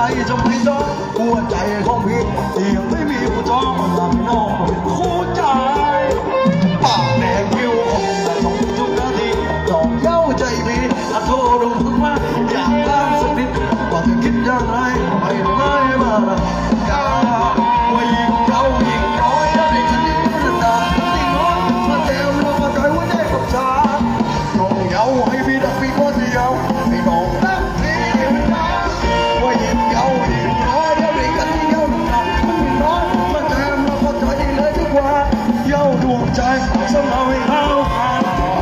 ใจะไม่ต้องหัวใจของพี่เดียวไม่มีผู้จ้องตามไม่น้องคู่ใจปากแดงวิวของแต่ต้องจุกนาทีจอกเย้าใจพี่อาโทรลงมา so alone.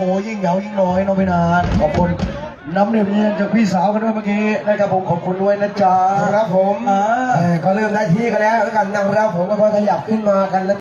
โหยิ่งเหงายิ่งน้อยน้องไม่นานขอบคุณน้ำเนียมเนียนจากพี่สาวกันด้วยเมื่อกี้นะครับผมขอบคุณด้วยนะจ๊ะครับผมก็เริ่มได้ที่กันแล้วกันนำเรับผมก็ขยับขึ้นมากันแล้ว